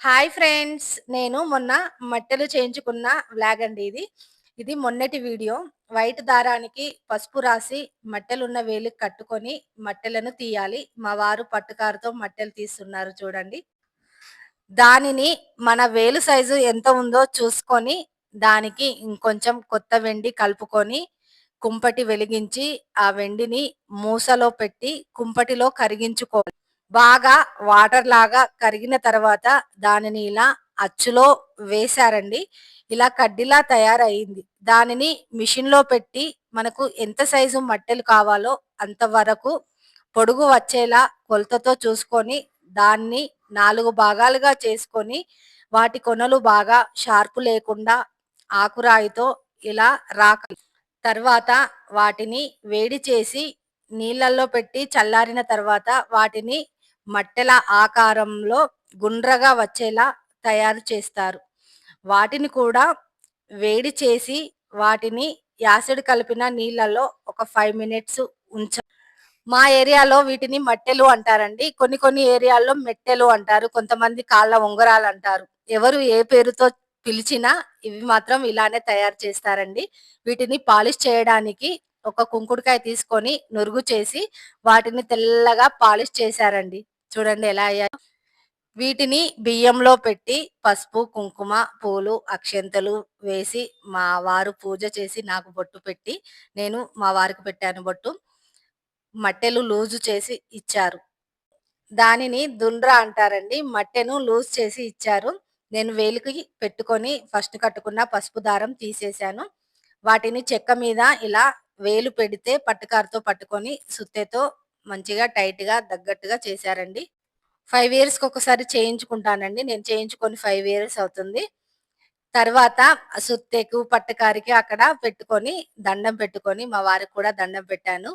Hi friends నేను మొన్న మట్టెలు చేయించుకున్న వ్లాగ్ అండి ఇది. ఇది మొన్నటి వీడియో. వైట్ దారానికి పసుపు రాసి మట్టెలున్న వేలికి కట్టుకొని మట్టెలను తీయాలి. మా వారు పట్టుకారుతో మట్టెలు తీస్తున్నారు చూడండి. దానిని మన వేలు సైజు ఎంత ఉందో చూసుకొని దానికి ఇంకొంచెం కొత్త వెండి కలుపుకొని కుంపటి వెలిగించి ఆ వెండిని మూసలో పెట్టి కుంపటిలో కరిగించుకోవాలి. బాగా వాటర్ లాగా కరిగిన తర్వాత దానిని ఇలా అచ్చులో వేశారండి. ఇలా కడ్డీలా తయారయ్యింది దానిని మిషన్లో పెట్టి మనకు ఎంత సైజు మట్టెలు కావాలో అంతవరకు పొడుగు వచ్చేలా కొలతతో చూసుకొని దాన్ని నాలుగు భాగాలుగా చేసుకొని వాటి కొనలు బాగా షార్పు లేకుండా ఆకురాయితో ఇలా రాక తర్వాత వాటిని వేడి చేసి నీళ్ళల్లో పెట్టి చల్లారిన తర్వాత వాటిని మట్టెల ఆకారంలో గుండ్రగా వచ్చేలా తయారు చేస్తారు. వాటిని కూడా వేడి చేసి వాటిని యాసిడ్ కలిపిన నీళ్ళలో ఒక ఫైవ్ మినిట్స్ ఉంచ మా ఏరియాలో వీటిని మట్టెలు అంటారండి. కొన్ని కొన్ని ఏరియాల్లో మెట్టెలు అంటారు కొంతమంది కాళ్ళ ఉంగరాలు అంటారు. ఎవరు ఏ పేరుతో పిలిచినా ఇవి మాత్రం ఇలానే తయారు చేస్తారండి. వీటిని పాలిష్ చేయడానికి ఒక కుంకుడుకాయ తీసుకొని నురుగు చేసి వాటిని తెల్లగా పాలిష్ చేశారండి. చూడండి ఎలా అయ్యాయో. వీటిని బియ్యంలో పెట్టి పసుపు కుంకుమ పూలు అక్షంతలు వేసి మా వారు పూజ చేసి నాకు బొట్టు పెట్టి నేను మా వారికి పెట్టాను బొట్టు. మట్టెలు లూజు చేసి ఇచ్చారు. దానిని దుండ్ర అంటారండి. మట్టెను లూజ్ చేసి ఇచ్చారు. నేను వేలికి పెట్టుకొని ఫస్ట్ కట్టుకున్న పసుపు దారం తీసేశాను. వాటిని చెక్క మీద ఇలా వేలు పెడితే పట్టుకారుతో పట్టుకొని సుత్తెతో మంచిగా టైట్గా తగ్గట్టుగా చేశారండి. ఫైవ్ ఇయర్స్కి ఒకసారి చేయించుకుంటానండి. నేను చేయించుకొని ఫైవ్ ఇయర్స్ అవుతుంది. తర్వాత సుత్తెకు పట్టకారికి అక్కడ పెట్టుకొని దండం పెట్టుకొని మా వారికి కూడా దండం పెట్టాను.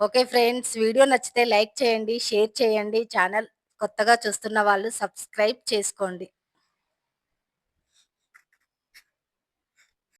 ఓకే ఫ్రెండ్స్ వీడియో నచ్చితే లైక్ చేయండి షేర్ చేయండి. ఛానల్ కొత్తగా చూస్తున్న వాళ్ళు సబ్స్క్రైబ్ చేసుకోండి.